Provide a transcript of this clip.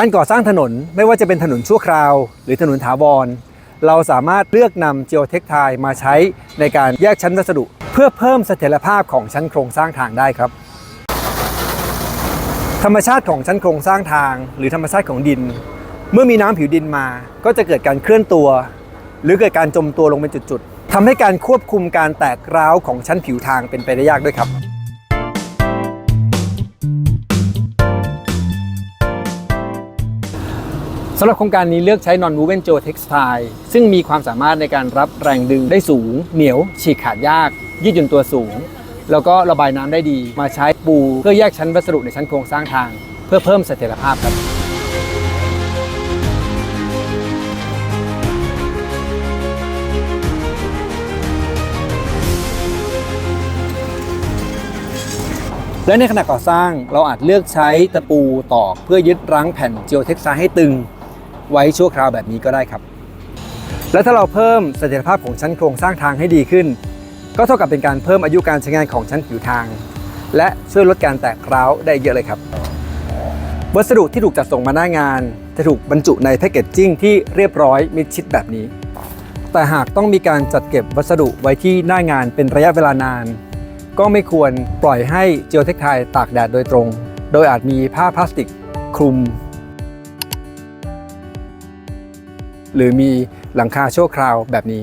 การก่อสร้างถนนไม่ว่าจะเป็นถนนชั่วคราว หรือถนนถาวร เราสามารถเลือกนำ geotextile มาใช้ในการแยกชั้นวัสดุ เพื่อเพิ่มเสถียรภาพของชั้นโครงสร้างทางได้ครับ ธรรมชาติของชั้นโครงสร้างทาง หรือธรรมชาติของดิน เมื่อมีน้ำผิวดินมา ก็จะเกิดการเคลื่อนตัว หรือเกิดการจมตัวลงเป็นจุดๆทำให้การควบคุมการแตกร้าวของชั้นผิวทางเป็นไปได้ยากด้วยครับ สำหรับโครงการนี้เลือกใช้ non-woven geotextile ซึ่งมีความสามารถในการรับแรงดึงได้สูง เหนียว ฉีกขาดยาก ยืดหยุ่นตัวสูง แล้วก็ระบายน้ำได้ดี มาใช้ปูเพื่อแยกชั้นวัสดุในชั้นโครงสร้างทาง เพื่อเพิ่มเสถียรภาพครับและในขณะก่อสร้างเราอาจเลือกใช้ตะปูตอกเพื่อยึดรั้งแผ่น geotextile ให้ตึง ไว้ชั่วคราวแบบนี้ก็ได้ครับ และถ้าเราเพิ่มเสถียรภาพของชั้นโครงสร้างทางให้ดีขึ้น ก็เท่ากับเป็นการเพิ่มอายุการใช้งานของชั้นผิวทาง และช่วยลดการแตกร้าวได้เยอะเลยครับ วัสดุที่ถูกจัดส่งมาหน้างาน จะถูกบรรจุในแพคเกจจิ้งที่เรียบร้อยมิดชิดแบบนี้ แต่หากต้องมีการจัดเก็บวัสดุไว้ที่หน้างานเป็นระยะเวลานาน ก็ไม่ควรปล่อยให้เจลเทคไทยตากแดดโดยตรง โดยอาจมีผ้าพลาสติกคลุม หรือมีหลังคาชั่วคราวแบบนี้